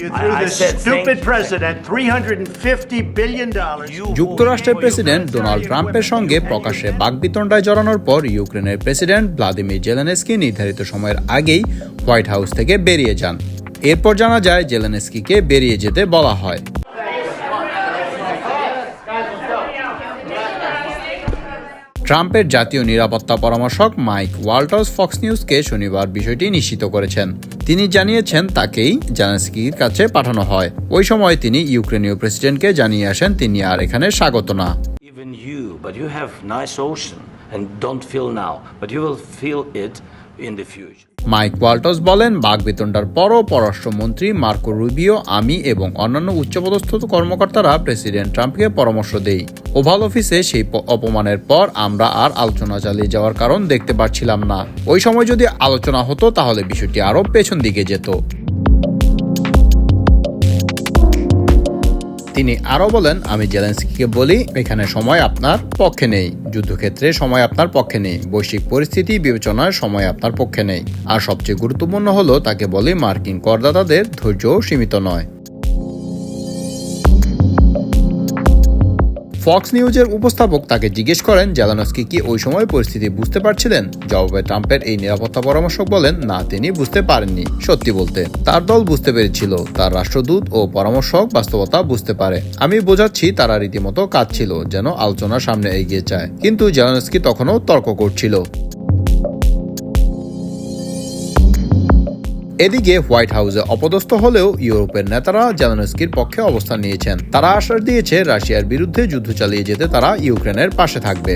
You threw I this said stupid you. president $350 billion. যুক্তরাষ্ট্রের president Donald ট্রাম্পের সঙ্গে প্রকাশ্যে বাগবিতণ্ডায় জড়ানোর পর ইউক্রেনের প্রেসিডেন্ট ভ্লাদিমির জেলেনেস্কি নির্ধারিত সময়ের আগেই হোয়াইট হাউস থেকে বেরিয়ে যান এরপর জানা যায় জেলেনেস্কিকে বেরিয়ে যেতে বলা হয় ট্রাম্পের জাতীয় নিরাপত্তা পরামর্শক মাইক ওয়াল্টার্স ফক্স নিউজকে শনিবার বিষয়টি নিশ্চিত করেছেন। তিনি জানিয়েছেন তাকেই জানাসকির কাছে পাঠানো হয়। ওই সময় তিনি ইউক্রেনীয় প্রেসিডেন্টকে জানিয়ে আসেন তিনি আর এখানে স্বাগত না। And don't feel now, but you will feel it Mike Waltz বলেন বাঘ বাগবিতণ্ডার পরও পররাষ্ট্রমন্ত্রী মার্কো রুবিও, আমি এবং অন্যান্য উচ্চপদস্থ কর্মকর্তারা প্রেসিডেন্ট ট্রাম্পকে পরামর্শ দেই। ওভাল অফিসে সেই অপমানের পর আমরা আর আলোচনা চালিয়ে যাওয়ার কারণ দেখতে পাচ্ছিলাম না। ওই সময় যদি আলোচনা হতো, তাহলে বিষয়টি আরও পেছন দিকে যেত। তিনি আরও বলেন, আমি জেলেন্সকিকে বলি, এখানে সময় আপনার পক্ষে নেই। যুদ্ধক্ষেত্রে সময় আপনার পক্ষে নেই। বৈশ্বিক পরিস্থিতি বিবেচনায় সময় আপনার পক্ষে নেই। আর সবচেয়ে গুরুত্বপূর্ণ হলো, তাকে বলে মার্কিন করদাতাদের ধৈর্যও সীমিত নয়। ফক্স নিউজের উপস্থাপক তাকে জিজ্ঞেস করেন, জেলানস্কি কি ওই সময় পরিস্থিতি বুঝতে পারছিলেন? জবাবে ট্রাম্পের এই নিরাপত্তা পরামর্শক বলেন, না, তিনি বুঝতে পারেননি, সত্যি বলতে। তার দল বুঝতে পেরেছিল, তার রাষ্ট্রদূত ও পরামর্শক বাস্তবতা বুঝতে পারে। আমি বোঝাচ্ছি, তারা রীতিমতো কাজ ছিল যেন আলোচনা সামনে এগিয়ে যায়। কিন্তু জেলানস্কি তখনও তর্ক করছিল। এদিকে হোয়াইট হাউসে অপদস্থ হলেও ইউরোপের নেতারা জেলানস্কির পক্ষে অবস্থান নিয়েছেন। তারা আশ্বাস দিয়েছে, রাশিয়ার বিরুদ্ধে যুদ্ধ চালিয়ে যেতে তারা ইউক্রেনের পাশে থাকবে।